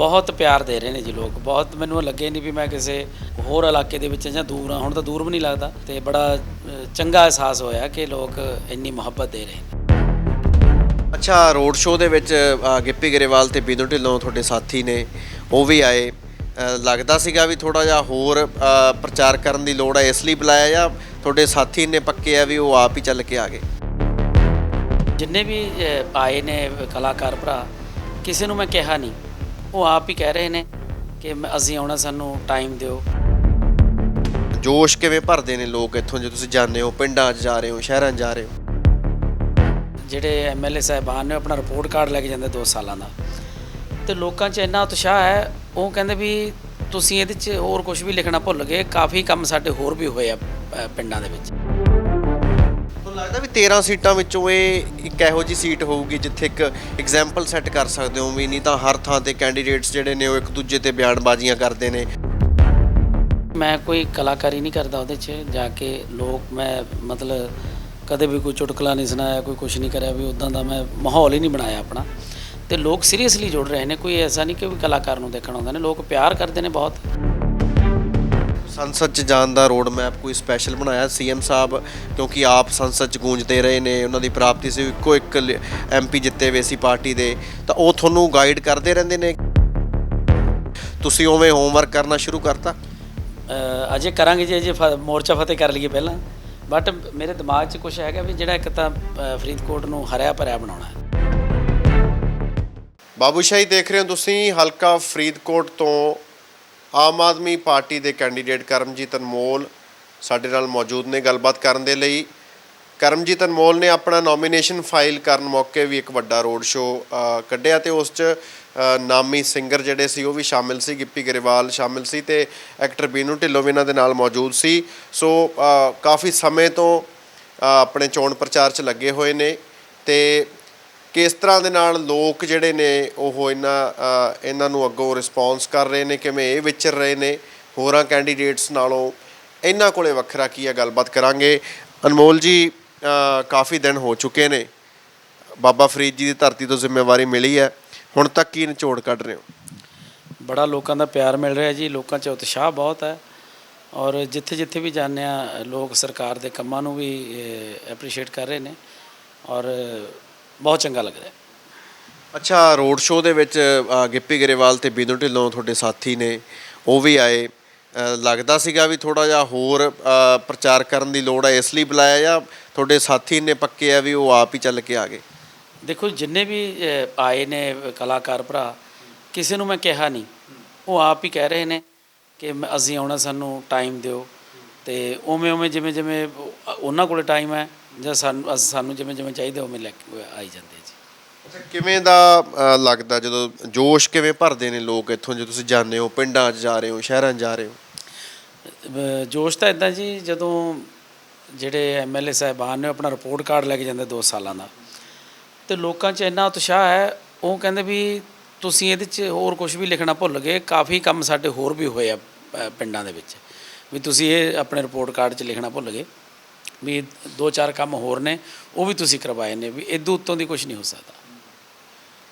ਬਹੁਤ ਪਿਆਰ ਦੇ ਰਹੇ ਨੇ ਜੀ ਲੋਕ। ਬਹੁਤ ਮੈਨੂੰ ਲੱਗੇ ਨਹੀਂ ਵੀ ਮੈਂ ਕਿਸੇ ਹੋਰ ਇਲਾਕੇ ਦੇ ਵਿੱਚ ਜਾਂ ਦੂਰ ਆ। ਹੁਣ ਤਾਂ ਦੂਰ ਵੀ ਨਹੀਂ ਲੱਗਦਾ ਤੇ ਬੜਾ ਚੰਗਾ ਅਹਿਸਾਸ ਹੋਇਆ ਕਿ ਲੋਕ ਇੰਨੀ ਮੁਹੱਬਤ ਦੇ ਰਹੇ ਨੇ। ਅੱਛਾ ਰੋਡ ਸ਼ੋਅ ਦੇ ਵਿੱਚ ਗਿੱਪੀ ਗਰੇਵਾਲ ਤੇ ਬਿੰਦੂ ਢਿੱਲੋਂ ਤੁਹਾਡੇ ਸਾਥੀ ਨੇ ਉਹ ਵੀ ਆਏ। ਲੱਗਦਾ ਸੀਗਾ ਵੀ ਥੋੜਾ ਜਿਹਾ ਹੋਰ ਪ੍ਰਚਾਰ ਕਰਨ ਦੀ ਲੋੜ ਹੈ ਇਸ ਲਈ ਬੁਲਾਇਆ ਜਾਂ ਤੁਹਾਡੇ ਸਾਥੀ ਨੇ ਪੱਕੇ ਆ ਵੀ ਉਹ ਆਪ ਹੀ ਚੱਲ ਕੇ ਆ ਗਏ? ਜਿੰਨੇ ਵੀ ਆਏ ਨੇ ਕਲਾਕਾਰ ਭਰਾ ਕਿਸੇ ਨੂੰ ਮੈਂ ਕਿਹਾ ਨਹੀਂ। ਉਹ ਆਪ ਹੀ ਕਹਿ ਰਹੇ ਨੇ ਕਿ ਮੈਂ- ਅਸੀਂ ਆਉਣਾ ਸਾਨੂੰ ਟਾਈਮ ਦਿਓ। ਜੋਸ਼ ਕਿਵੇਂ ਭਰਦੇ ਨੇ ਲੋਕ ਇੱਥੋਂ ਜੇ ਤੁਸੀਂ ਜਾਂਦੇ ਹੋ ਪਿੰਡਾਂ 'ਚ ਜਾ ਰਹੇ ਹੋ ਸ਼ਹਿਰਾਂ 'ਚ ਜਾ ਰਹੇ ਹੋ? ਜਿਹੜੇ ਐਮਐਲਏ ਸਾਹਿਬਾਨ ਨੇ ਆਪਣਾ ਰਿਪੋਰਟ ਕਾਰਡ ਲੈ ਕੇ ਜਾਂਦੇ 2 ਸਾਲਾਂ ਦਾ। ਤੇ ਲੋਕਾਂ 'ਚ ਇੰਨਾ ਉਤਸ਼ਾਹ ਹੈ ਉਹ ਕਹਿੰਦੇ ਵੀ ਤੁਸੀਂ ਇਹਦੇ 'ਚ ਹੋਰ ਕੁਝ ਵੀ ਲਿਖਣਾ ਭੁੱਲ ਗਏ ਕਾਫੀ ਕੰਮ ਸਾਡੇ ਹੋਰ ਵੀ ਹੋਏ ਆ ਅ, ਪਿੰਡਾਂ ਦੇ ਵਿੱਚ। ਤੁਹਾਨੂੰ ਲੱਗਦਾ ਵੀ 13 ਸੀਟਾਂ ਵਿੱਚੋਂ ਇਹ ਇੱਕ ਇਹੋ ਜੀ ਸੀਟ ਹੋਊਗੀ ਜਿੱਥੇ ਇੱਕ ਐਗਜ਼ਾਮਪਲ ਸੈੱਟ ਕਰ ਸਕਦੇ ਹੋ ਵੀ ਨਹੀਂ ਤਾਂ ਹਰ ਥਾਂ ਤੇ ਕੈਂਡੀਡੇਟਸ ਜਿਹੜੇ ਨੇ ਉਹ ਇੱਕ ਦੂਜੇ ਤੇ ਬਿਆਨਬਾਜ਼ੀਆਂ ਕਰਦੇ ਨੇ। ਮੈਂ ਕੋਈ ਕਲਾਕਾਰੀ ਨਹੀਂ ਕਰਦਾ ਉਹਦੇ 'ਚ, ਜਾ ਕੇ ਲੋਕ, ਮੈਂ ਮਤਲਬ ਕਦੇ ਵੀ ਕੋਈ ਚੁਟਕਲਾ ਨਹੀਂ ਸੁਣਾਇਆ, ਕੋਈ ਕੁਝ ਨਹੀਂ ਕਰਿਆ ਵੀ ਉਦਾਂ ਦਾ ਮੈਂ ਮਾਹੌਲ ਹੀ ਨਹੀਂ ਬਣਾਇਆ ਆਪਣਾ। ਤੇ ਲੋਕ ਸੀਰੀਅਸਲੀ ਜੁੜ ਰਹੇ ਨੇ, ਕੋਈ ਐਸਾ ਨਹੀਂ ਕਿ ਵੀ ਕਲਾਕਾਰ ਨੂੰ ਦੇਖਣ ਆਉਂਦੇ ਨੇ, ਲੋਕ ਪਿਆਰ ਕਰਦੇ ਨੇ ਬਹੁਤ। ਸੰਸਦ ਚ ਜਾਣ ਦਾ ਰੋਡ ਮੈਪ ਕੋਈ ਸਪੈਸ਼ਲ ਬਣਾਇਆ ਸੀਐਮ ਸਾਹਿਬ? ਕਿਉਂਕਿ ਆਪ ਸੰਸਦ ਚ ਗੂੰਜਦੇ ਰਹੇ ਨੇ ਉਹਨਾਂ ਦੀ ਪ੍ਰਾਪਤੀ ਸੀ ਇੱਕੋ ਇੱਕ ਐਮਪੀ ਜਿੱਤੇ ਹੋਏ ਸੀ ਪਾਰਟੀ ਦੇ। ਤਾਂ ਉਹ ਤੁਹਾਨੂੰ ਗਾਈਡ ਕਰਦੇ ਰਹਿੰਦੇ ਨੇ? ਤੁਸੀਂ ਉਵੇਂ ਹੋਮਵਰਕ ਕਰਨਾ ਸ਼ੁਰੂ ਕਰਤਾ? ਅਜੇ ਕਰਾਂਗੇ ਜੀ ਅਜੇ ਮੋਰਚਾ ਫਤਿਹ ਕਰ ਲਈਏ ਪਹਿਲਾਂ। ਬਟ ਮੇਰੇ ਦਿਮਾਗ 'ਚ ਕੁਝ ਹੈਗਾ ਵੀ ਜਿਹੜਾ ਇੱਕ ਤਾਂ ਫਰੀਦਕੋਟ ਨੂੰ ਹਰਿਆ ਭਰਿਆ ਬਣਾਉਣਾ ਹੈ। ਬਾਬੂਸ਼ਾਹੀ ਦੇਖ ਰਹੇ ਹੋ ਤੁਸੀਂ ਹਲਕਾ ਫਰੀਦਕੋਟ ਤੋਂ ਆਮ ਆਦਮੀ ਪਾਰਟੀ ਦੇ ਕੈਂਡੀਡੇਟ ਕਰਮਜੀਤ ਅਨਮੋਲ ਸਾਡੇ ਨਾਲ ਮੌਜੂਦ ਨੇ। ਗੱਲਬਾਤ ਕਰਨ ਦੇ ਲਈ ਕਰਮਜੀਤ ਅਨਮੋਲ ਨੇ ਆਪਣਾ ਨੋਮੀਨੇਸ਼ਨ ਫਾਈਲ ਕਰਨ ਮੌਕੇ ਵੀ ਇੱਕ ਵੱਡਾ ਰੋਡ ਸ਼ੋਅ ਕੱਢਿਆ ਤੇ ਉਸ 'ਚ ਨਾਮੀ ਸਿੰਗਰ ਜਿਹੜੇ ਸੀ ਉਹ ਵੀ ਸ਼ਾਮਿਲ ਸੀ, ਗਿੱਪੀ ਗਰੇਵਾਲ ਸ਼ਾਮਿਲ ਸੀ ਤੇ ਐਕਟਰ ਬੀਨੂ ਢਿੱਲੋਂ ਵੀ ਇਹਨਾਂ ਦੇ ਨਾਲ ਮੌਜੂਦ ਸੀ। ਸੋ ਕਾਫੀ ਸਮੇਂ ਤੋਂ ਆਪਣੇ ਚੋਣ ਪ੍ਰਚਾਰ 'ਚ ਲੱਗੇ ਹੋਏ ਨੇ ਤੇ ਕਿਸ ਤਰ੍ਹਾਂ ਦੇ ਨਾਲ ਲੋਕ ਜਿਹੜੇ ਨੇ ਉਹ ਇਹਨਾਂ ਇਹਨਾਂ ਨੂੰ ਅੱਗੋਂ ਰਿਸਪੌਂਸ ਕਰ ਰਹੇ ਨੇ, ਕਿਵੇਂ ਇਹ ਵਿਚਰ ਰਹੇ ਨੇ, ਹੋਰਾਂ ਕੈਂਡੀਡੇਟਸ ਨਾਲੋਂ ਇਹਨਾਂ ਕੋਲੇ ਵੱਖਰਾ ਕੀ ਹੈ ਗੱਲਬਾਤ ਕਰਾਂਗੇ। ਅਨਮੋਲ ਜੀ ਕਾਫੀ ਦਿਨ ਹੋ ਚੁੱਕੇ ਨੇ। ਬਾਬਾ ਫਰੀਦ ਜੀ ਦੀ ਧਰਤੀ ਤੋਂ ਜ਼ਿੰਮੇਵਾਰੀ ਮਿਲੀ ਹੈ। ਹੁਣ ਤੱਕ ਕੀ ਨਿਚੋੜ ਕੱਢ ਰਹੇ ਹੋ? ਬੜਾ ਲੋਕਾਂ ਦਾ ਪਿਆਰ ਮਿਲ ਰਿਹਾ ਜੀ। ਲੋਕਾਂ 'ਚ ਉਤਸ਼ਾਹ ਬਹੁਤ ਹੈ। ਔਰ ਜਿੱਥੇ ਜਿੱਥੇ ਵੀ ਜਾਂਦੇ ਆ ਲੋਕ ਸਰਕਾਰ ਦੇ ਕੰਮਾਂ ਨੂੰ ਵੀ ਐਪਰੀਸ਼ੀਏਟ ਕਰ ਰਹੇ ਨੇ। ਔਰ ਬਹੁਤ ਚੰਗਾ ਲੱਗ ਰਿਹਾ। ਅੱਛਾ ਰੋਡ ਸ਼ੋਅ ਦੇ ਵਿੱਚ ਅ, ਗਿੱਪੀ ਗਰੇਵਾਲ ਤੇ ਬਿੰਦੂ ਢਿੱਲੋਂ ਤੁਹਾਡੇ ਸਾਥੀ ਨੇ ਉਹ ਵੀ ਆਏ। ਅ, ਲੱਗਦਾ ਸੀਗਾ ਵੀ ਥੋੜਾ ਜਿਹਾ ਹੋਰ ਅ, ਪ੍ਰਚਾਰ ਕਰਨ ਦੀ ਲੋੜ ਹੈ ਇਸ ਲਈ ਬੁਲਾਇਆ ਜਾਂ ਤੁਹਾਡੇ ਸਾਥੀ ਨੇ ਪੱਕੇ ਆ ਵੀ ਉਹ ਆਪ ਹੀ ਚੱਲ ਕੇ ਆ ਗਏ? ਦੇਖੋ ਜਿੰਨੇ ਵੀ ਅ, ਆਏ ਨੇ ਕਲਾਕਾਰ ਭਰਾ ਕਿਸੇ ਨੂੰ ਮੈਂ ਕਿਹਾ ਨਹੀਂ। ਉਹ ਆਪ ਹੀ ਕਹਿ ਰਹੇ ਨੇ ਕਿ ਮੈਂ- ਅਸੀਂ ਆਉਣਾ ਸਾਨੂੰ ਟਾਈਮ ਦਿਓ। ਤੇ ਉਵੇਂ ਉਵੇਂ ਜਿਵੇਂ ਜਿਵੇਂ ਉਹ- ਉਹਨਾਂ ਕੋਲੇ ਟਾਈਮ ਹੈ ਜਾਂ ਸਾਨੂੰ ਅਸ- ਸਾਨੂੰ ਜਿਵੇਂ ਜਿਵੇਂ ਚਾਹੀਦਾ ਉਵੇਂ ਲੈ ਕੇ ਆਈ ਜਾਂਦੇ ਆ ਜੀ। ਅੱਛਾ ਕਿਵੇਂ ਦਾ ਅ, ਲੱਗਦਾ ਜਦੋਂ ਜੋਸ਼ ਕਿਵੇਂ ਭਰਦੇ ਨੇ ਲੋਕ ਇੱਥੋਂ ਜੇ ਤੁਸੀਂ ਜਾਂਦੇ ਹੋ ਪਿੰਡਾਂ 'ਚ ਜਾ ਰਹੇ ਹੋ ਸ਼ਹਿਰਾਂ 'ਚ ਜਾ ਰਹੇ ਹੋ? ਅਹ ਜੋਸ਼ ਤਾਂ ਇਦਾਂ ਜੀ ਜਦੋਂ ਜਿਹੜੇ ਐਮਐਲਏ ਸਾਹਿਬਾਨ ਨੇ ਆਪਣਾ ਰਿਪੋਰਟ ਕਾਰਡ ਲੈ ਕੇ ਜਾਂਦੇ 2 ਸਾਲਾਂ ਦਾ। ਤੇ ਲੋਕਾਂ 'ਚ ਇੰਨਾ ਉਤਸ਼ਾਹ ਹੈ ਉਹ ਕਹਿੰਦੇ ਵੀ ਤੁਸੀਂ ਇਹਦੇ 'ਚ ਹੋਰ ਕੁਝ ਵੀ ਲਿਖਣਾ ਭੁੱਲ ਗਏ ਕਾਫੀ ਕੰਮ ਸਾਡੇ ਹੋਰ ਵੀ ਹੋਏ ਆ ਅਹ ਪਿੰਡਾਂ ਦੇ ਵਿੱਚ। ਵੀ ਤੁਸੀਂ ਇਹ ਆਪਣੇ ਰਿਪੋਰਟ ਕਾਰਡ 'ਚ ਲਿਖਣਾ ਭੁੱਲ ਗਏ। ਵੀ ਦੋ ਚਾਰ ਕੰਮ ਹੋਰ ਨੇ ਉਹ ਵੀ ਤੁਸੀਂ ਕਰਵਾਏ ਨੇ ਵੀ ਇਦੋਂ ਉੱਤੋਂ ਦੀ ਕੁਝ ਨਹੀਂ ਹੋ ਸਕਦਾ।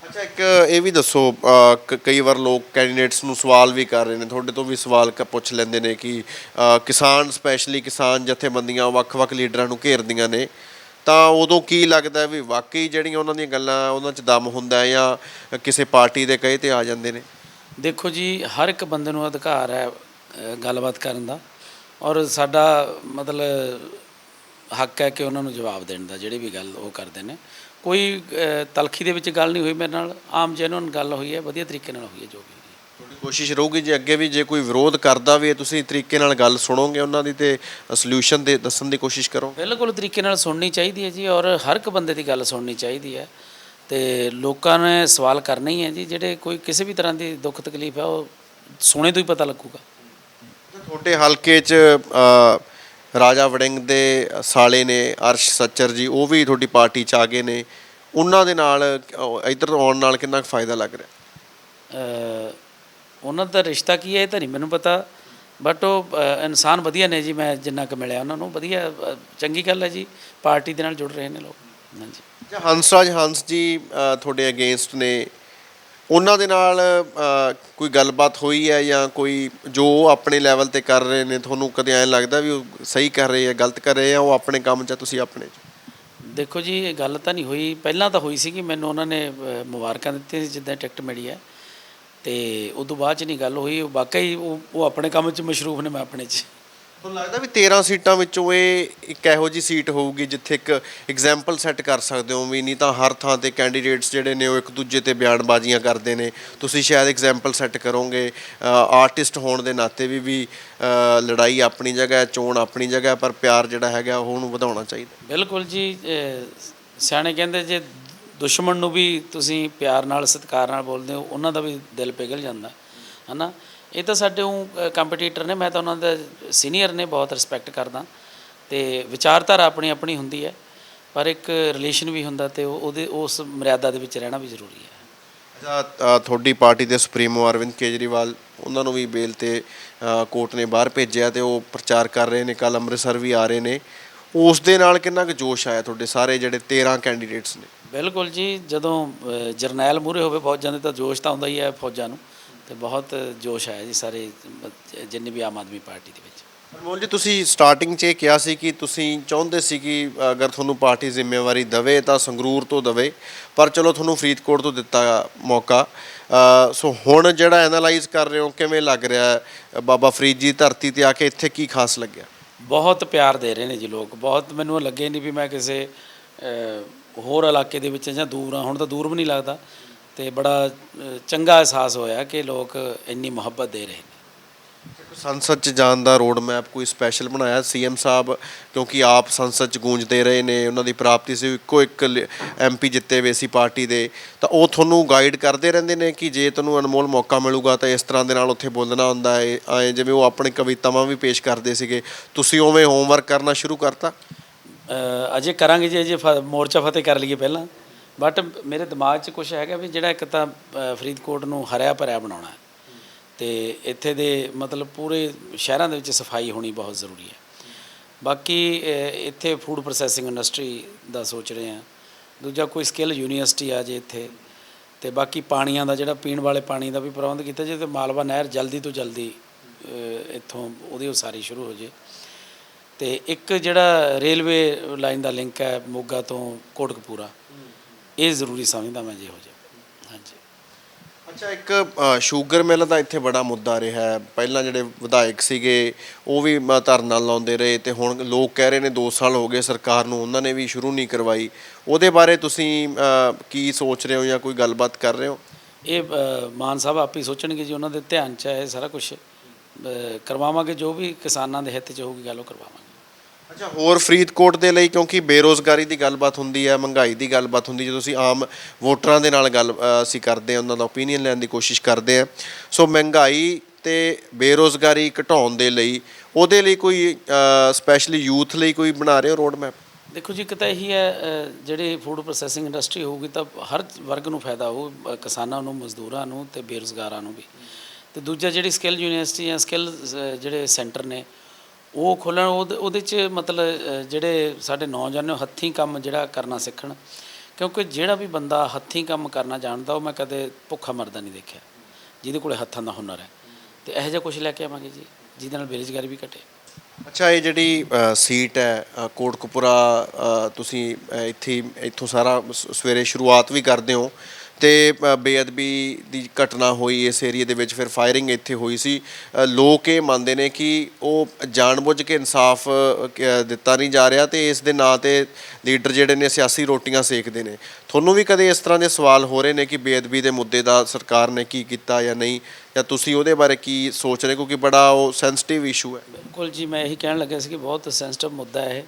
ਅੱਛਾ ਇੱਕ ਇਹ ਵੀ ਦੱਸੋ ਅ, ਕ- ਕਈ ਵਾਰ ਲੋਕ ਕੈਂਡੀਡੇਟਸ ਨੂੰ ਸਵਾਲ ਵੀ ਕਰ ਰਹੇ ਨੇ ਤੁਹਾਡੇ ਤੋਂ ਵੀ ਸਵਾਲ ਕ- ਪੁੱਛ ਲੈਂਦੇ ਨੇ ਕਿ ਅ, ਕਿਸਾਨ ਸਪੈਸ਼ਲੀ ਕਿਸਾਨ ਜਥੇਬੰਦੀਆਂ ਵੱਖ-ਵੱਖ ਲੀਡਰਾਂ ਨੂੰ ਘੇਰਦੀਆਂ ਨੇ ਤਾਂ ਉਦੋਂ ਕੀ ਲੱਗਦਾ ਹੈ ਵੀ ਵਾਕਈ ਜਿਹੜੀਆਂ ਉਹਨਾਂ ਦੀਆਂ ਗੱਲਾਂ ਉਹਨਾਂ 'ਚ ਦਮ ਹੁੰਦਾ ਹੈ ਜਾਂ ਕਿਸੇ ਪਾਰਟੀ ਦੇ ਕਹੇ ਤੇ ਆ ਜਾਂਦੇ ਨੇ? ਦੇਖੋ ਜੀ ਹਰ ਇੱਕ ਬੰਦੇ ਨੂੰ ਅਧਿਕਾਰ ਹੈ ਅ, ਗੱਲਬਾਤ ਕਰਨ ਦਾ ਔਰ ਸਾਡਾ ਮਤਲਬ ਹੱਕ ਹੈ ਕਿ ਉਹਨਾਂ ਨੂੰ ਜਵਾਬ ਦੇਣ ਦਾ ਜਿਹੜੀ ਵੀ ਗੱਲ ਉਹ ਕਰਦੇ ਨੇ। ਕੋਈ ਤਲਖੀ ਦੇ ਵਿੱਚ ਗੱਲ ਨਹੀਂ ਹੋਈ ਮੇਰੇ ਨਾਲ। ਆਮ ਜੈਨੂਨ ਗੱਲ ਹੋਈ ਹੈ ਵਧੀਆ ਤਰੀਕੇ ਨਾਲ ਹੋਈ ਹੈ ਜੋ ਵੀ। ਤੁਹਾਡੀ ਕੋਸ਼ਿਸ਼ ਰਹੂਗੀ ਜੇ ਅੱਗੇ ਵੀ ਜੇ ਕੋਈ ਵਿਰੋਧ ਕਰਦਾ ਵੀ ਹੈ ਤੁਸੀਂ ਤਰੀਕੇ ਨਾਲ ਗੱਲ ਸੁਣੋਗੇ ਉਹਨਾਂ ਦੀ ਤੇ ਸੋਲੂਸ਼ਨ ਦੇ ਦੱਸਣ ਦੀ ਕੋਸ਼ਿਸ਼ ਕਰੋ ਬਿਲਕੁਲ ਤਰੀਕੇ ਨਾਲ ਸੁਣਨੀ ਚਾਹੀਦੀ ਹੈ ਜੀ ਔਰ ਹਰ ਇੱਕ ਬੰਦੇ ਦੀ ਗੱਲ ਸੁਣਨੀ ਚਾਹੀਦੀ ਹੈ। ਤੇ ਲੋਕਾਂ ਨੇ ਸਵਾਲ ਕਰਨੇ ਹੀ ਹੈ ਜੀ ਜਿਹੜੇ ਕੋਈ ਕਿਸੇ ਵੀ ਤਰ੍ਹਾਂ ਦੀ ਦੁੱਖ ਤਕਲੀਫ ਹੈ ਉਹ ਸੁਣੇ ਤੋਂ ਹੀ ਪਤਾ ਲੱਗੂਗਾ। ਤੁਹਾਡੇ ਹਲਕੇ 'ਚ ਰਾਜਾ ਵੜਿੰਗ ਦੇ ਸਾਲੇ ਨੇ ਅਰਸ਼ ਸੱਚਰ ਜੀ ਉਹ ਵੀ ਤੁਹਾਡੀ ਪਾਰਟੀ 'ਚ ਆ ਗਏ ਨੇ। ਉਹਨਾਂ ਦੇ ਨਾਲ ਇੱਧਰ ਆਉਣ ਨਾਲ ਕਿੰਨਾ ਕੁ ਫਾਇਦਾ ਲੱਗ ਰਿਹਾ? ਉਹਨਾਂ ਦਾ ਰਿਸ਼ਤਾ ਕੀ ਹੈ ਇਹ ਤਾਂ ਨਹੀਂ ਮੈਨੂੰ ਪਤਾ ਬਟ ਉਹ ਇਨਸਾਨ ਵਧੀਆ ਨੇ ਜੀ ਮੈਂ ਜਿੰਨਾ ਕੁ ਮਿਲਿਆ ਉਹਨਾਂ ਨੂੰ ਵਧੀਆ ਚੰਗੀ ਗੱਲ ਹੈ ਜੀ ਪਾਰਟੀ ਦੇ ਨਾਲ ਜੁੜ ਰਹੇ ਨੇ ਲੋਕ। ਹਾਂਜੀ। ਜਾਂ ਹੰਸਰਾਜ ਹੰਸ ਜੀ ਤੁਹਾਡੇ ਅਗੇਂਸਟ ਨੇ ਉਹਨਾਂ ਦੇ ਨਾਲ ਕੋਈ ਗੱਲਬਾਤ ਹੋਈ ਹੈ ਜਾਂ ਕੋਈ ਜੋ ਉਹ ਆਪਣੇ ਲੈਵਲ ਤੇ ਕਰ ਰਹੇ ਨੇ ਤੁਹਾਨੂੰ ਕਦੇ ਐਂ ਲੱਗਦਾ ਵੀ ਉਹ ਸਹੀ ਕਰ ਰਹੇ ਆ ਗਲਤ ਕਰ ਰਹੇ ਆ ਉਹ ਆਪਣੇ ਕੰਮ 'ਚ ਆ, ਤੁਸੀਂ ਆਪਣੇ 'ਚ? ਦੇਖੋ ਜੀ ਇਹ ਗੱਲ ਤਾਂ ਨਹੀਂ ਹੋਈ। ਪਹਿਲਾਂ ਤਾਂ ਹੋਈ ਸੀ ਕਿ ਮੈਨੂੰ ਉਹਨਾਂ ਨੇ ਅਹ, ਮੁਬਾਰਕਾਂ ਦਿੱਤੀਆਂ ਸੀ ਜਿੱਦਾਂ ਟਿਕਟ ਮਿਲੀ ਹੈ। ਤੇ ਉਦੋਂ ਬਾਅਦ ਚ ਨਹੀਂ ਗੱਲ ਹੋਈ। ਉਹ ਵਾਕਈ ਉਹ ਉਹ ਆਪਣੇ ਕੰਮ 'ਚ ਮਸ਼ਰੂਫ ਨੇ ਮੈਂ ਆਪਣੇ 'ਚ। ਤੁਹਾਨੂੰ ਲੱਗਦਾ ਵੀ 13 ਸੀਟਾਂ ਵਿੱਚੋਂ ਇਹ ਇੱਕ ਇਹੋ ਜੀ ਸੀਟ ਹੋਊਗੀ ਜਿੱਥੇ ਇੱਕ ਐਗਜ਼ਾਮਪਲ ਸੈੱਟ ਕਰ ਸਕਦੇ ਹੋ ਵੀ ਨਹੀਂ ਤਾਂ ਹਰ ਥਾਂ ਤੇ ਕੈਂਡੀਡੇਟਸ ਜਿਹੜੇ ਨੇ ਉਹ ਇੱਕ ਦੂਜੇ ਤੇ ਬਿਆਨਬਾਜ਼ੀਆਂ ਕਰਦੇ ਨੇ। ਤੁਸੀਂ ਸ਼ਾਇਦ ਐਗਜ਼ਾਮਪਲ ਸੈੱਟ ਕਰੋਗੇ ਆਰਟਿਸਟ ਹੋਣ ਦੇ ਨਾਤੇ ਵੀ ਵੀ ਲੜਾਈ ਆਪਣੀ ਜਗ੍ਹਾ ਹੈ, ਚੋਣ ਆਪਣੀ ਜਗ੍ਹਾ ਪਰ ਪਿਆਰ ਜਿਹੜਾ ਹੈਗਾ ਉਹ ਉਹਨੂੰ ਵਧਾਉਣਾ ਚਾਹੀਦਾ। ਬਿਲਕੁਲ ਜੀ ਸਿਆਣੇ ਕਹਿੰਦੇ ਜੇ ਦੁਸ਼ਮਣ ਨੂੰ ਵੀ ਤੁਸੀਂ ਪਿਆਰ ਨਾਲ, ਸਤਿਕਾਰ ਨਾਲ ਬੋਲਦੇ ਹੋ, ਉਹਨਾਂ ਦਾ ਵੀ ਦਿਲ ਪਿਘਲ ਜਾਂਦਾ, ਹਨਾ? ਇਹ ਤਾਂ ਸਾਡੇ ਉਹ ਕੰਪੀਟੀਟਰ ਨੇ ਮੈਂ ਤਾਂ ਉਹਨਾਂ ਦਾ ਸੀਨੀਅਰ ਨੇ ਬਹੁਤ ਰਿਸਪੈਕਟ ਕਰਦਾ। ਤੇ ਵਿਚਾਰਧਾਰਾ ਆਪਣੀ ਆਪਣੀ ਹੁੰਦੀ ਹੈ ਪਰ ਇੱਕ ਰਿਲੇਸ਼ਨ ਵੀ ਹੁੰਦਾ ਤੇ ਉਹ- ਉਹਦੇ ਉਸ ਮਰਿਆਦਾ ਦੇ ਵਿੱਚ ਰਹਿਣਾ ਵੀ ਜ਼ਰੂਰੀ ਹੈ। ਅੱਛਾ ਤੁਹਾਡੀ ਪਾਰਟੀ ਦੇ ਸੁਪਰੀਮੋ ਅਰਵਿੰਦ ਕੇਜਰੀਵਾਲ ਉਹਨਾਂ ਨੂੰ ਵੀ ਬੇਲ ਤੇ ਕੋਰਟ ਨੇ ਬਾਹਰ ਭੇਜਿਆ ਤੇ ਉਹ ਪ੍ਰਚਾਰ ਕਰ ਰਹੇ ਨੇ ਕੱਲ ਅੰਮ੍ਰਿਤਸਰ ਵੀ ਆ ਰਹੇ ਨੇ। ਉਸ ਦੇ ਨਾਲ ਕਿੰਨਾ ਕੁ ਜੋਸ਼ ਆਇਆ ਤੁਹਾਡੇ ਸਾਰੇ ਜਿਹੜੇ 13 ਕੈਂਡੀਡੇਟਸ ਨੇ? ਬਿਲਕੁਲ ਜੀ ਜਦੋਂ ਜਰਨੈਲ ਮੂਰੇ ਹੋਵੇ ਫੌਜਾਂ ਦੇ ਤਾਂ ਜੋਸ਼ ਤਾਂ ਆਉਂਦਾ ਹੀ ਹੈ ਫੌਜਾਂ ਨੂੰ। ਤੇ ਬਹੁਤ ਜੋਸ਼ ਆਇਆ ਜੀ ਸਾਰੇ ਜਿੰਨੇ ਵੀ ਆਮ ਆਦਮੀ ਪਾਰਟੀ ਦੇ ਵਿੱਚ। ਅਨਮੋਲ ਜੀ ਤੁਸੀਂ ਸਟਾਰਟਿੰਗ 'ਚ ਇਹ ਕਿਹਾ ਸੀ ਕਿ ਤੁਸੀਂ ਚਾਹੁੰਦੇ ਸੀ ਕਿ ਅਗਰ ਤੁਹਾਨੂੰ ਪਾਰਟੀ ਜ਼ਿੰਮੇਵਾਰੀ ਦਵੇ ਤਾਂ ਸੰਗਰੂਰ ਤੋਂ ਦਵੇ ਪਰ ਚਲੋ ਤੁਹਾਨੂੰ ਫਰੀਦਕੋਟ ਤੋਂ ਦਿੱਤਾ ਮੌਕਾ। ਸੋ ਹੁਣ ਜਿਹੜਾ ਐਨਾਲਾਈਜ਼ ਕਰ ਰਹੇ ਹੋ ਕਿਵੇਂ ਲੱਗ ਰਿਹਾ ਹੈ? ਬਾਬਾ ਫਰੀਦ ਜੀ ਧਰਤੀ ਤੇ ਆ ਕੇ ਇੱਥੇ ਕੀ ਖਾਸ ਲੱਗਿਆ? ਬਹੁਤ ਪਿਆਰ ਦੇ ਰਹੇ ਨੇ ਜੀ ਲੋਕ। ਬਹੁਤ ਮੈਨੂੰ ਲੱਗੇ ਨਹੀਂ ਵੀ ਮੈਂ ਕਿਸੇ ਹੋਰ ਇਲਾਕੇ ਦੇ ਵਿੱਚ ਜਾਂ ਦੂਰ ਆ ਹੁਣ ਤਾਂ ਦੂਰ ਵੀ ਨਹੀਂ ਲੱਗਦਾ। ਤੇ ਬੜਾ ਚੰਗਾ ਅਹਿਸਾਸ ਹੋਇਆ ਕਿ ਲੋਕ ਇੰਨੀ ਮੁਹੱਬਤ ਦੇ ਰਹੇ ਨੇ। ਸੰਸਦ 'ਚ ਜਾਣ ਦਾ ਰੋਡ ਮੈਪ ਕੋਈ ਸਪੈਸ਼ਲ ਬਣਾਇਆ ਸੀਐਮ ਸਾਹਿਬ? ਕਿਉਂਕਿ ਆਪ ਸੰਸਦ 'ਚ ਗੂੰਜਦੇ ਰਹੇ ਨੇ ਉਹਨਾਂ ਦੀ ਪ੍ਰਾਪਤੀ ਸੀ ਇੱਕੋ ਇੱਕ ਐਮਪੀ ਜਿੱਤੇ ਹੋਏ ਸੀ ਪਾਰਟੀ ਦੇ। ਤਾਂ ਉਹ ਤੁਹਾਨੂੰ ਗਾਈਡ ਕਰਦੇ ਰਹਿੰਦੇ ਨੇ ਕਿ ਜੇ ਤੈਨੂੰ ਅਨਮੋਲ ਮੌਕਾ ਮਿਲੂਗਾ ਤਾਂ ਇਸ ਤਰ੍ਹਾਂ ਦੇ ਨਾਲ ਉੱਥੇ ਬੋਲਣਾ ਹੁੰਦਾ ਹੈ ਐਂ ਜਿਵੇਂ ਉਹ ਆਪਣੀ ਕਵਿਤਾਵਾਂ ਵੀ ਪੇਸ਼ ਕਰਦੇ ਸੀਗੇ। ਤੁਸੀਂ ਉਵੇਂ ਹੋਮਵਰਕ ਕਰਨਾ ਸ਼ੁਰੂ ਕਰਤਾ? ਅਜੇ ਕਰਾਂਗੇ ਜੀ ਅਜੇ ਮੋਰਚਾ ਫਤਿਹ ਕਰ ਲਈਏ ਪਹਿਲਾਂ। ਬਟ ਮੇਰੇ ਦਿਮਾਗ 'ਚ ਕੁਝ ਹੈਗਾ ਵੀ ਜਿਹੜਾ ਇੱਕ ਤਾਂ ਫਰੀਦਕੋਟ ਨੂੰ ਹਰਿਆ ਭਰਿਆ ਬਣਾਉਣਾ ਹੈ। ਤੇ ਇੱਥੇ ਦੇ ਮਤਲਬ ਪੂਰੇ ਸ਼ਹਿਰਾਂ ਦੇ ਵਿੱਚ ਸਫ਼ਾਈ ਹੋਣੀ ਬਹੁਤ ਜ਼ਰੂਰੀ ਹੈ। ਬਾਕੀ ਇੱਥੇ ਫੂਡ ਪ੍ਰੋਸੈਸਿੰਗ ਇੰਡਸਟਰੀ ਦਾ ਸੋਚ ਰਹੇ ਹਾਂ। ਦੂਜਾ ਕੋਈ ਸਕਿੱਲ ਯੂਨੀਵਰਸਿਟੀ ਆ ਜੇ ਇੱਥੇ। ਤੇ ਬਾਕੀ ਪਾਣੀਆਂ ਦਾ ਜਿਹੜਾ ਪੀਣ ਵਾਲੇ ਪਾਣੀ ਦਾ ਵੀ ਪ੍ਰਬੰਧ ਕੀਤਾ ਜੇ, ਤੇ ਮਾਲਵਾ ਨਹਿਰ ਜਲਦੀ ਤੋਂ ਜਲਦੀ ਇੱਥੋਂ ਉਹਦੀ ਉਸਾਰੀ ਸ਼ੁਰੂ ਹੋ ਜੇ। ਤੇ ਇੱਕ ਜਿਹੜਾ ਰੇਲਵੇ ਲਾਈਨ ਦਾ ਲਿੰਕ ਹੈ ਮੋਗਾ ਤੋਂ ਕੋਟਕਪੂਰਾ। ਇਹ ਜ਼ਰੂਰੀ ਸਮਝਦਾ ਮੈਂ ਜੀ ਹੋ ਜਾ ਹਾਂਜੀ। ਅੱਛਾ ਇੱਕ ਸ਼ੂਗਰ ਮਿਲ ਦਾ ਇੱਥੇ ਬੜਾ ਮੁੱਦਾ ਰਿਹਾ ਹੈ। ਪਹਿਲਾਂ ਜਿਹੜੇ ਵਿਧਾਇਕ ਸੀਗੇ ਉਹ ਵੀ ਧਰਨਾ ਲਾਉਂਦੇ ਰਹੇ ਤੇ ਹੁਣ ਲੋਕ ਕਹਿ ਰਹੇ ਨੇ 2 ਸਾਲ ਹੋ ਗਏ ਸਰਕਾਰ ਨੂੰ ਉਹਨਾਂ ਨੇ ਵੀ ਸ਼ੁਰੂ ਨਹੀਂ ਕਰਵਾਈ। ਉਹਦੇ ਬਾਰੇ ਤੁਸੀਂ ਕੀ ਸੋਚ ਰਹੇ ਹੋ ਜਾਂ ਕੋਈ ਗੱਲਬਾਤ ਕਰ ਰਹੇ ਹੋ? ਇਹ ਮਾਨ ਸਾਹਿਬ ਆਪੇ ਸੋਚਣਗੇ ਜੀ ਉਹਨਾਂ ਦੇ ਧਿਆਨ 'ਚ ਹੈ ਸਾਰਾ ਕੁਝ ਕਰਵਾਵਾਂਗੇ ਜੋ ਵੀ ਕਿਸਾਨਾਂ ਦੇ ਹਿੱਤ 'ਚ ਹੋਊਗੀ ਗੱਲ ਉਹ ਕਰਵਾਵਾਂਗੇ। ਅੱਛਾ ਹੋਰ ਫਰੀਦਕੋਟ ਦੇ ਲਈ ਕਿਉਂਕਿ ਬੇਰੋਜ਼ਗਾਰੀ ਦੀ ਗੱਲਬਾਤ ਹੁੰਦੀ ਹੈ ਮਹਿੰਗਾਈ ਦੀ ਗੱਲਬਾਤ ਹੁੰਦੀ ਜਦੋਂ ਅਸੀਂ ਆਮ ਵੋਟਰਾਂ ਦੇ ਨਾਲ ਗੱਲ ਅ, ਅਸੀਂ ਕਰਦੇ ਹਾਂ ਉਹਨਾਂ ਦਾ ਓਪੀਨੀਅਨ ਲੈਣ ਦੀ ਕੋਸ਼ਿਸ਼ ਕਰਦੇ ਹਾਂ। ਸੋ ਮਹਿੰਗਾਈ ਤੇ ਬੇਰੋਜ਼ਗਾਰੀ ਘਟਾਉਣ ਦੇ ਲਈ ਉਹਦੇ ਲਈ ਕੋਈ ਸਪੈਸ਼ਲੀ ਯੂਥ ਲਈ ਕੋਈ ਬਣਾ ਰਹੇ ਹੋ ਰੋਡ ਮੈਪ ਦੇਖੋ ਜੀ ਇੱਕ ਤਾਂ ਇਹੀ ਹੈ ਅ, ਜਿਹੜੀ ਫੂਡ ਪ੍ਰੋਸੈਸਿੰਗ ਇੰਡਸਟਰੀ ਹੋਊਗੀ ਤਾਂ ਹਰ ਵਰਗ ਨੂੰ ਫਾਇਦਾ ਹੋਊ ਅ, ਕਿਸਾਨਾਂ ਨੂੰ ਮਜ਼ਦੂਰਾਂ ਨੂੰ ਤੇ ਬੇਰੁਜ਼ਗਾਰਾਂ ਨੂੰ ਵੀ। ਤੇ ਦੂਜਾ ਜਿਹੜੀ ਸਕਿੱਲ ਯੂਨੀਵਰਸਿਟੀ ਜਾਂ ਸਕਿੱਲ ਜਿਹੜੇ ਸੈਂਟਰ ਨੇ ਉਹ ਖੋਲ੍ਹਣ ਉਹਦੇ ਉਹਦੇ 'ਚ ਮਤਲਬ ਜਿਹੜੇ ਸਾਡੇ ਨੌਜਵਾਨ ਨੇ ਉਹ ਹੱਥੀਂ ਕੰਮ ਜਿਹੜਾ ਕਰਨਾ ਸਿੱਖਣ। ਕਿਉਂਕਿ ਜਿਹੜਾ ਵੀ ਬੰਦਾ ਹੱਥੀਂ ਕੰਮ ਕਰਨਾ ਜਾਣਦਾ ਉਹ ਮੈਂ ਕਦੇ ਭੁੱਖਾ ਮਰਦਾ ਨਹੀਂ ਦੇਖਿਆ। ਜਿਹਦੇ ਕੋਲੇ ਹੱਥਾਂ ਦਾ ਹੁਨਰ ਹੈ। ਤੇ ਇਹੋ ਜਿਹਾ ਕੁਝ ਲੈ ਕੇ ਆਵਾਂਗੇ ਜੀ ਜਿਹਦੇ ਨਾਲ ਬੇਰੁਜ਼ਗਾਰੀ ਵੀ ਘਟੇ। ਅੱਛਾ ਇਹ ਜਿਹੜੀ ਸੀਟ ਹੈ ਅ, ਕੋਟਕਪੂਰਾ ਤੁਸੀਂ ਇੱਥੇ ਇੱਥੋਂ ਸਾਰਾ ਸਵੇਰੇ ਸ਼ੁਰੂਆਤ ਵੀ ਕਰਦੇ ਹੋ। ਤੇ ਬੇਅਦਬੀ ਦੀ ਘਟਨਾ ਹੋਈ ਇਸ ਏਰੀਆ ਦੇ ਵਿੱਚ, ਫਿਰ ਫਾਇਰਿੰਗ ਇੱਥੇ ਹੋਈ ਸੀ। ਲੋਕ ਇਹ ਮੰਨਦੇ ਨੇ ਕਿ ਉਹ ਜਾਣਬੁੱਝ ਕੇ ਇਨਸਾਫ ਦਿੱਤਾ ਨਹੀਂ ਜਾ ਰਿਹਾ ਤੇ ਇਸ ਦੇ ਨਾਂ ਤੇ ਲੀਡਰ ਜਿਹੜੇ ਨੇ ਸਿਆਸੀ ਰੋਟੀਆਂ ਸੇਕਦੇ ਨੇ। ਤੁਹਾਨੂੰ ਵੀ ਕਦੇ ਇਸ ਤਰ੍ਹਾਂ ਦੇ ਸਵਾਲ ਹੋ ਰਹੇ ਨੇ ਕਿ ਬੇਅਦਬੀ ਦੇ ਮੁੱਦੇ ਦਾ ਸਰਕਾਰ ਨੇ ਕੀ ਕੀਤਾ ਜਾਂ ਨਹੀਂ? ਜਾਂ ਤੁਸੀਂ ਉਹਦੇ ਬਾਰੇ ਕੀ ਸੋਚ ਰਹੇ ਕਿਉਂਕਿ ਬੜਾ ਉਹ ਸੈਂਸਿਟਿਵ ਇਸ਼ੂ ਹੈ। ਬਿਲਕੁਲ ਜੀ, ਮੈਂ ਇਹੀ ਕਹਿਣ ਲੱਗਾ ਸੀ ਕਿ ਬਹੁਤ ਸੈਂਸਿਟਿਵ ਮੁੱਦਾ ਹੈ ਇਹ।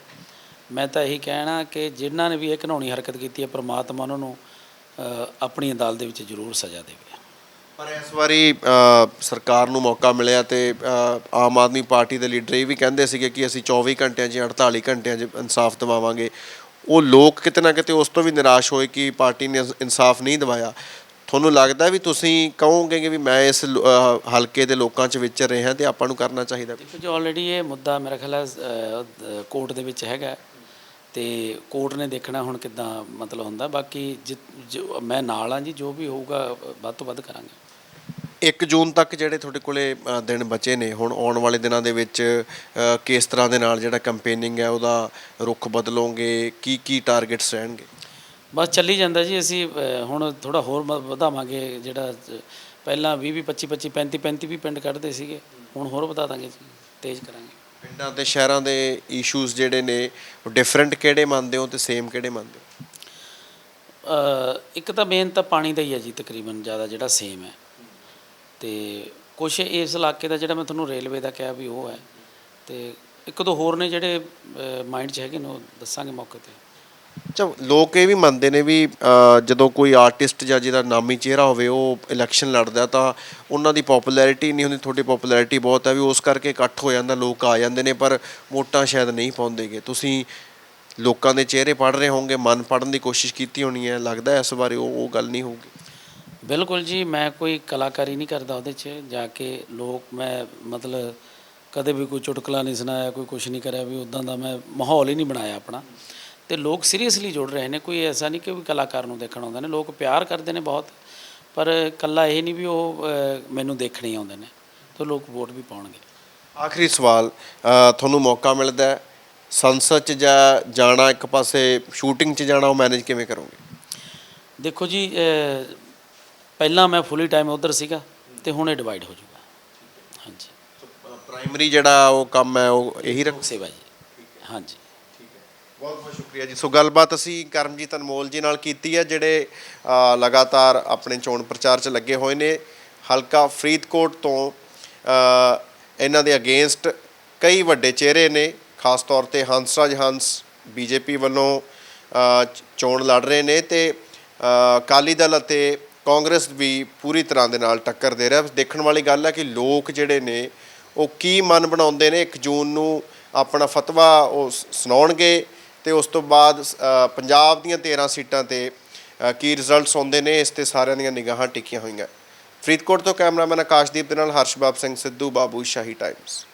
ਮੈਂ ਤਾਂ ਇਹੀ ਕਹਿਣਾ ਕਿ ਜਿਨ੍ਹਾਂ ਨੇ ਵੀ ਇਹ ਘਿਨਾਉਣੀ ਹਰਕਤ ਕੀਤੀ ਹੈ, ਪ੍ਰਮਾਤਮਾ ਉਹਨਾਂ ਨੂੰ ਆਪਣੀ ਅਦਾਲਤ ਦੇ ਵਿੱਚ ਜ਼ਰੂਰ ਸਜ਼ਾ ਦੇਵੇ। ਪਰ ਇਸ ਵਾਰੀ ਸਰਕਾਰ ਨੂੰ ਮੌਕਾ ਮਿਲਿਆ ਤੇ ਆਮ ਆਦਮੀ ਪਾਰਟੀ ਦੇ ਲੀਡਰ ਇਹ ਵੀ ਕਹਿੰਦੇ ਸੀਗੇ ਕਿ ਅਸੀਂ 24 ਘੰਟਿਆਂ 'ਚ 48 ਘੰਟਿਆਂ 'ਚ ਇਨਸਾਫ ਦਿਵਾਵਾਂਗੇ। ਉਹ ਲੋਕ ਕਿਤੇ ਨਾ ਕਿਤੇ ਉਸ ਤੋਂ ਵੀ ਨਿਰਾਸ਼ ਹੋਏ ਕਿ ਪਾਰਟੀ ਨੇ ਇਨਸਾਫ ਨਹੀਂ ਦਿਵਾਇਆ। ਤੁਹਾਨੂੰ ਲੱਗਦਾ ਵੀ ਤੁਸੀਂ ਕਹੋਗੇ ਕਿ ਵੀ ਮੈਂ ਇਸ ਹਲਕੇ ਦੇ ਲੋਕਾਂ 'ਚ ਵਿਚਰ ਰਿਹਾ ਤੇ ਆਪਾਂ ਨੂੰ ਕਰਨਾ ਚਾਹੀਦਾ ਦੇਖੋ ਜੀ ਆਲਰੇਡੀ ਇਹ ਮੁੱਦਾ ਮੇਰਾ ਖਿਆਲ ਕੋਰਟ ਦੇ ਵਿੱਚ ਹੈਗਾ। ਤੇ ਕੋਰਟ ਨੇ ਦੇਖਣਾ ਹੁਣ ਕਿੱਦਾਂ ਮਤਲਬ ਹੁੰਦਾ। ਬਾਕੀ ਜਿ- ਮੈਂ ਨਾਲ ਆ ਜੀ ਜੋ ਵੀ ਹੋਊਗਾ ਵੱਧ ਤੋਂ ਵੱਧ ਕਰਾਂਗੇ। 1 ਜੂਨ ਤੱਕ ਜਿਹੜੇ ਤੁਹਾਡੇ ਕੋਲੇ ਦਿਨ ਬਚੇ ਨੇ ਹੁਣ ਆਉਣ ਵਾਲੇ ਦਿਨਾਂ ਦੇ ਵਿੱਚ ਕਿਸ ਤਰ੍ਹਾਂ ਦੇ ਨਾਲ ਜਿਹੜਾ ਕੈਂਪੇਨਿੰਗ ਹੈ ਉਹਦਾ ਰੁਖ ਬਦਲੋਗੇ ਕੀ ਕੀ ਟਾਰਗੇਟਸ ਰਹਿਣਗੇ? ਬਸ ਚੱਲੀ ਜਾਂਦਾ ਜੀ ਅਸੀਂ ਹੁਣ ਥੋੜਾ ਹੋਰ ਵਧਾਵਾਂਗੇ ਜਿਹੜਾ ਪਹਿਲਾਂ 20 20 25 25 35 35 ਵੀ ਪਿੰਡ ਕੱਢਦੇ ਸੀਗੇ ਹੁਣ ਹੋਰ ਵਧਾ ਦਾਂਗੇ ਜੀ ਤੇਜ਼ ਕਰਾਂਗੇ। ਪਿੰਡਾਂ ਤੇ ਸ਼ਹਿਰਾਂ ਦੇ ਇਸ਼ੂਜ਼ ਜਿਹੜੇ ਨੇ, ਉਹ ਡਿਫਰੈਂਟ ਕਿਹੜੇ ਮੰਨਦੇ ਹੋ ਤੇ ਸੇਮ ਕਿਹੜੇ ਮੰਨਦੇ ਹੋ? ਇੱਕ ਤਾਂ ਮੇਨ ਤਾਂ ਪਾਣੀ ਦਾ ਹੀ ਹੈ ਜੀ ਤਕਰੀਬਨ ਜ਼ਿਆਦਾ ਜਿਹੜਾ ਸੇਮ ਹੈ। ਤੇ ਕੁਛ ਇਸ ਇਲਾਕੇ ਦਾ ਜਿਹੜਾ ਮੈਂ ਤੁਹਾਨੂੰ ਰੇਲਵੇ ਦਾ ਕਿਹਾ ਵੀ ਉਹ ਹੈ। ਤੇ ਇੱਕ ਦੋ ਹੋਰ ਨੇ ਜਿਹੜੇ ਮਾਈਂਡ 'ਚ ਹੈਗੇ ਨੇ, ਉਹ ਦੱਸਾਂਗੇ ਮੌਕੇ ਤੇ। ਅੱਛਾ, ਲੋਕ ਇਹ ਵੀ ਮੰਨਦੇ ਨੇ ਵੀ ਜਦੋਂ ਕੋਈ ਆਰਟਿਸਟ ਜਾਂ ਜਿਹਦਾ ਨਾਮੀ ਚਿਹਰਾ ਹੋਵੇ, ਉਹ ਇਲੈਕਸ਼ਨ ਲੜਦਾ ਤਾਂ ਉਹਨਾਂ ਦੀ ਪਪੂਲੈਰਿਟੀ ਨਹੀਂ ਹੁੰਦੀ, ਤੁਹਾਡੀ ਪਪੂਲੈਰਿਟੀ ਬਹੁਤ ਹੈ ਵੀ ਉਸ ਕਰਕੇ ਇਕੱਠ ਹੋ ਜਾਂਦਾ, ਲੋਕ ਆ ਜਾਂਦੇ ਨੇ, ਪਰ ਵੋਟਾਂ ਸ਼ਾਇਦ ਨਹੀਂ ਪਾਉਂਦੇਗੇ ਤੁਸੀਂ ਲੋਕਾਂ ਦੇ ਚਿਹਰੇ ਪੜ੍ਹ ਰਹੇ ਹੋਵੋਗੇ, ਮਨ ਪੜ੍ਹਨ ਦੀ ਕੋਸ਼ਿਸ਼ ਕੀਤੀ ਹੋਣੀ ਹੈ, ਲੱਗਦਾ ਇਸ ਬਾਰੇ ਉਹ ਉਹ ਗੱਲ ਨਹੀਂ ਹੋਊਗੀ? ਬਿਲਕੁਲ ਜੀ, ਮੈਂ ਕੋਈ ਕਲਾਕਾਰੀ ਨਹੀਂ ਕਰਦਾ ਉਹਦੇ 'ਚ, ਜਾ ਕੇ ਲੋਕ, ਮੈਂ ਮਤਲਬ ਕਦੇ ਵੀ ਕੋਈ ਚੁਟਕਲਾ ਨਹੀਂ ਸੁਣਾਇਆ, ਕੋਈ ਕੁਝ ਨਹੀਂ ਕਰਿਆ, ਵੀ ਉਦਾਂ ਦਾ ਮੈਂ ਮਾਹੌਲ ਹੀ ਨਹੀਂ ਬਣਾਇਆ ਆਪਣਾ। ਤੇ ਲੋਕ ਸੀਰੀਅਸਲੀ ਜੁੜ ਰਹੇ ਨੇ ਕੋਈ ਐਸਾ ਨਹੀਂ ਕਿ ਵੀ ਕਲਾਕਾਰ ਨੂੰ ਦੇਖਣ ਆਉਂਦੇ ਨੇ ਲੋਕ ਪਿਆਰ ਕਰਦੇ ਨੇ ਬਹੁਤ ਪਰ ਕੱਲਾ ਇਹ ਨਹੀਂ ਵੀ ਉਹ ਮੈਨੂੰ ਦੇਖਣ ਹੀ ਆਉਂਦੇ ਨੇ ਤੇ ਲੋਕ ਵੋਟ ਵੀ ਪਾਉਣਗੇ। ਆਖਰੀ ਸਵਾਲ ਤੁਹਾਨੂੰ ਮੌਕਾ ਮਿਲਦਾ ਹੈ ਸੰਸਦ 'ਚ ਜਾ ਜਾਣਾ ਇੱਕ ਪਾਸੇ ਸ਼ੂਟਿੰਗ 'ਚ ਜਾਣਾ ਉਹ ਮੈਨੇਜ ਕਿਵੇਂ ਕਰੋਗੇ? ਦੇਖੋ ਜੀ ਪਹਿਲਾਂ ਮੈਂ ਫੁੱਲੀ ਟਾਈਮ ਉਧਰ ਸੀਗਾ ਤੇ ਹੁਣ ਇਹ ਡਿਵਾਈਡ ਹੋ ਜਾਊਗਾ ਹਾਂਜੀ। ਪ੍ਰਾਇਮਰੀ ਜਿਹੜਾ ਉਹ ਕੰਮ ਹੈ ਉਹ ਇਹੀ ਰੱਖ ਸੇਵਾ ਜੀ। ਹਾਂਜੀ। ਬਹੁਤ ਬਹੁਤ ਸ਼ੁਕਰੀਆ ਜੀ। ਸੋ ਗੱਲਬਾਤ ਅਸੀਂ ਕਰਮਜੀਤ ਅਨਮੋਲ ਜੀ ਨਾਲ ਕੀਤੀ ਹੈ ਜਿਹੜੇ ਲਗਾਤਾਰ ਆਪਣੇ ਚੋਣ ਪ੍ਰਚਾਰ 'ਚ ਲੱਗੇ ਹੋਏ ਨੇ। ਹਲਕਾ ਫਰੀਦਕੋਟ ਤੋਂ ਇਹਨਾਂ ਦੇ ਅਗੇਂਸਟ ਕਈ ਵੱਡੇ ਚਿਹਰੇ ਨੇ। ਖਾਸ ਤੌਰ ਤੇ ਹੰਸਰਾਜ ਹੰਸ ਬੀਜੇਪੀ ਵੱਲੋਂ ਅ, ਚ- ਚੋਣ ਲੜ ਰਹੇ ਨੇ ਤੇ ਅ, ਅਕਾਲੀ ਦਲ ਅਤੇ ਕਾਂਗਰਸ ਵੀ ਪੂਰੀ ਤਰ੍ਹਾਂ ਦੇ ਨਾਲ ਟੱਕਰ ਦੇ ਰਿਹਾ। ਦੇਖਣ ਵਾਲੀ ਗੱਲ ਹੈ ਕਿ ਲੋਕ ਜਿਹੜੇ ਨੇ ਉਹ ਕੀ ਮਨ ਬਣਾਉਂਦੇ ਨੇ? 1 ਜੂਨ ਨੂੰ ਆਪਣਾ ਫਤਵਾ ਉਹ ਸੁਣਾਉਣਗੇ। ਤੇ ਉਸ ਤੋਂ ਬਾਅਦ ਪੰਜਾਬ ਦੀਆਂ 13 ਸੀਟਾਂ ਤੇ ਕੀ ਰਿਜ਼ਲਟਸ ਆਉਂਦੇ ਨੇ, ਇਸ ਤੇ ਸਾਰਿਆਂ ਦੀਆਂ ਨਿਗਾਹਾਂ ਟਿਕੀਆਂ ਹੋਈਆਂ। ਫਰੀਦਕੋਟ ਤੋਂ ਕੈਮਰਾਮੈਨ ਆਕਾਸ਼ਦੀਪ ਦੇ ਨਾਲ ਹਰਸ਼ਬਾਬ ਸਿੰਘ ਸਿੱਧੂ, ਬਾਬੂ ਸ਼ਾਹੀ ਟਾਈਮਸ